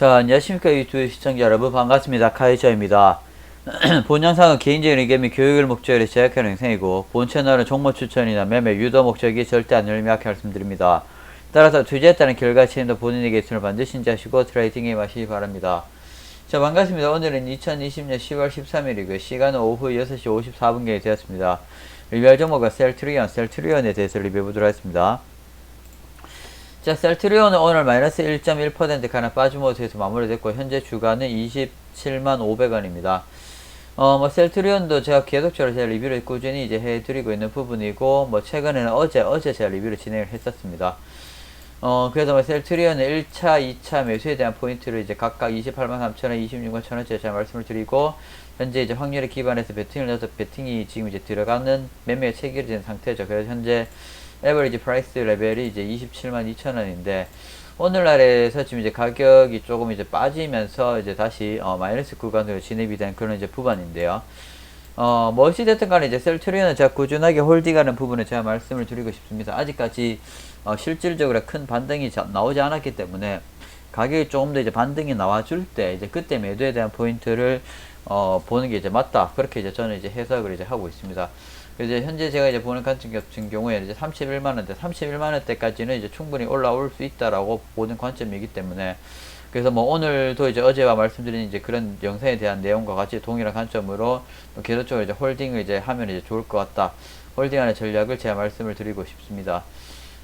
자, 안녕하십니까 유튜브 시청자 여러분 반갑습니다. 카이저입니다. 본 영상은 개인적인 의견 및 교육을 목적으로 제작하는 영상이고 본 채널은 종목 추천이나 매매 유도 목적이 절대 아니를 명확히 말씀드립니다. 따라서 투자에 따른 결과치인도 본인에게 손을 반드시 인지하시고 트레이딩에 마시기 바랍니다. 자 반갑습니다. 오늘은 2020년 10월 13일이고 시간은 오후 6시 54분경이 되었습니다. 리뷰할 종목은 셀트리온, 셀트리온에 대해서 리뷰해보도록 하겠습니다. 자, 셀트리온은 오늘 마이너스 1.1% 가량 빠짐으로해서 마무리됐고 현재 주가는 27만 500원입니다. 어, 뭐 셀트리온도 제가 계속적으로 제가 리뷰를 꾸준히 이제 해드리고 있는 부분이고 뭐 최근에는 어제 어제 제가 리뷰를 진행을 했었습니다. 어, 그래서 뭐 셀트리온은 1차, 2차 매수에 대한 포인트를 이제 각각 28만 3천원, 26만 1천원짜리 제가 말씀을 드리고 현재 이제 확률에 기반해서 베팅을 넣어서 베팅이 지금 이제 들어가는 매매 체결된 상태죠. 그래서 현재 에버리지 프라이스 레벨이 이제 27만 2천 원인데 오늘날에서 지금 이제 가격이 조금 이제 빠지면서 이제 다시 어, 마이너스 구간으로 진입이 된 그런 이제 부분인데요. 어, 뭐 어찌됐든 간에 이제 셀트리온은 제가 꾸준하게 홀딩하는 부분을 제가 말씀을 드리고 싶습니다. 아직까지 어, 실질적으로 큰 반등이 자, 나오지 않았기 때문에 가격이 조금 더 이제 반등이 나와줄 때 이제 그때 매도에 대한 포인트를 어, 보는 게 이제 맞다. 그렇게 이제 저는 이제 해석을 이제 하고 있습니다. 이제 현재 제가 이제 보는 관점 같은 경우에는 이제 31만 원대, 31만 원대까지는 이제 충분히 올라올 수 있다라고 보는 관점이기 때문에 그래서 뭐 오늘도 이제 어제와 말씀드린 이제 그런 영상에 대한 내용과 같이 동일한 관점으로 계속적으로 이제 홀딩을 이제 하면 이제 좋을 것 같다. 홀딩하는 전략을 제가 말씀을 드리고 싶습니다.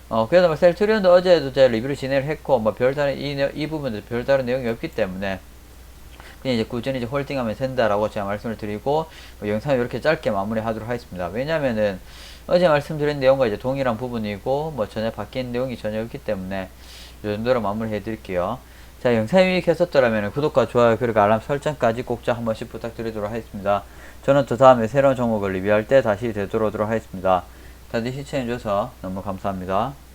어, 그래서 뭐 셀트리온도 어제도 제가 리뷰를 진행을 했고, 뭐 별다른 이, 내- 이 부분도 별다른 내용이 없기 때문에 그냥 이제 꾸준히 이제 홀딩하면 된다라고 제가 말씀을 드리고 뭐 영상을 이렇게 짧게 마무리하도록 하겠습니다. 왜냐면은 어제 말씀드린 내용과 이제 동일한 부분이고 뭐 전혀 바뀐 내용이 전혀 없기 때문에 이 정도로 마무리해 드릴게요. 자 영상이 유익했었더라면 구독과 좋아요 그리고 알람 설정까지 꼭좀한 번씩 부탁드리도록 하겠습니다. 저는 또 다음에 새로운 종목을 리뷰할 때 다시 되돌아오도록 하겠습니다. 다들 시청해줘서 너무 감사합니다.